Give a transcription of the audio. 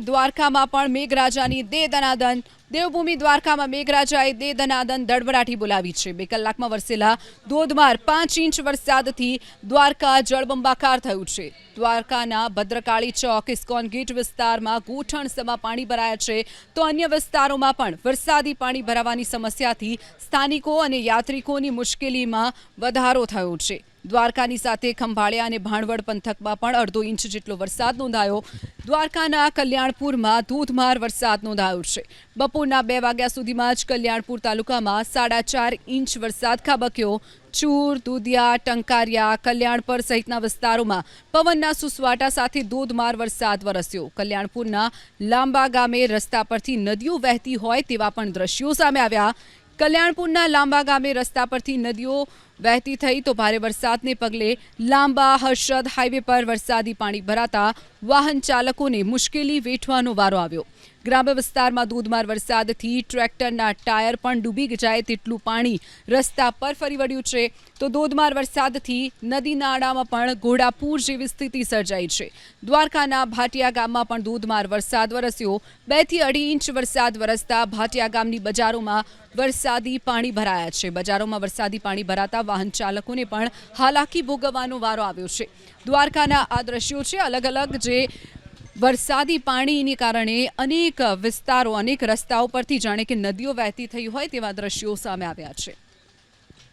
દ્વારકામાં પણ મેઘરાજાની દે દનાદન દેવભૂમિ દ્વારકામાં મેઘરાજાએ દે દનાદન દડબડાટી બોલાવી છે. બે કલાકમાં વરસેલા ધોધમાર પાંચ ઇંચ વરસાદથી દ્વારકા જળબંબાકાર થયું છે. દ્વારકાના ભદ્રકાળી ચોક, ઇસ્કોન ગેટ વિસ્તારમાં ગૂંઠણસમાં પાણી ભરાયા છે. તો અન્ય વિસ્તારોમાં પણ વરસાદી પાણી ભરાવાની સમસ્યાથી સ્થાનિકો અને યાત્રિકોની મુશ્કેલીમાં વધારો થયો છે. દ્વારકાની સાથે ખંભાળિયા અને ભાણવડ પંથકમાં પણ અડધો ઇંચ જેટલો વરસાદ નોંધાયો. દ્વારકાના કલ્યાણપુરમાં ધોધમાર વરસાદ નોંધાયો છે. બપોરના બે વાગ્યા સુધીમાં જ કલ્યાણપુર તાલુકામાં સાડા ચાર ઇંચ વરસાદ ખાબક્યો. ચૂર, દુધિયા, ટંકારિયા, કલ્યાણપર સહિતના વિસ્તારોમાં પવનના સુસવાટા સાથે ધોધમાર વરસાદ વરસ્યો. કલ્યાણપુરના લાંબા ગામે રસ્તા પરથી નદીઓ વહેતી હોય તેવા પણ દ્રશ્યો સામે આવ્યા. કલ્યાણપુરના લાંબા ગામે રસ્તા પરથી નદીઓ વહેતી થઈ તો ભારે વરસાદને પગલે લાંબા હર્ષદ હાઈવે પર વરસાદી પાણી ભરાતા વાહન ચાલકોને મુશ્કેલી વેઠવાનો વારો આવ્યો. ગ્રામ્ય વિસ્તારમાં ધોધમાર વરસાદથી ટ્રેક્ટરના ટાયર પણ ડૂબી જાય તેટલું પાણી રસ્તા પર ફરી વળ્યું છે. તો ધોધમાર વરસાદથી નદી નાળામાં પણ ઘોડાપૂર જેવી સ્થિતિ સર્જાઈ છે. દ્વારકાના ભાટિયા ગામમાં પણ ધોધમાર વરસાદ વરસ્યો. બેથી અઢી ઇંચ વરસાદ વરસતા ભાટિયા ગામની બજારોમાં વરસાદી પાણી ભરાયા છે. બજારોમાં વરસાદી પાણી ભરાતા વાહન ચાલકોને પણ હાલાકી ભોગવવાનો વારો આવ્યો છે. દ્વારકાના આ દ્રશ્યો છે અલગ અલગ જે વરસાદી પાણીને કારણે અનેક વિસ્તારો, અનેક રસ્તાઓ પરથી જાણે કે નદીઓ વહેતી થઈ હોય તેવા દ્રશ્યો સામે આવ્યા છે.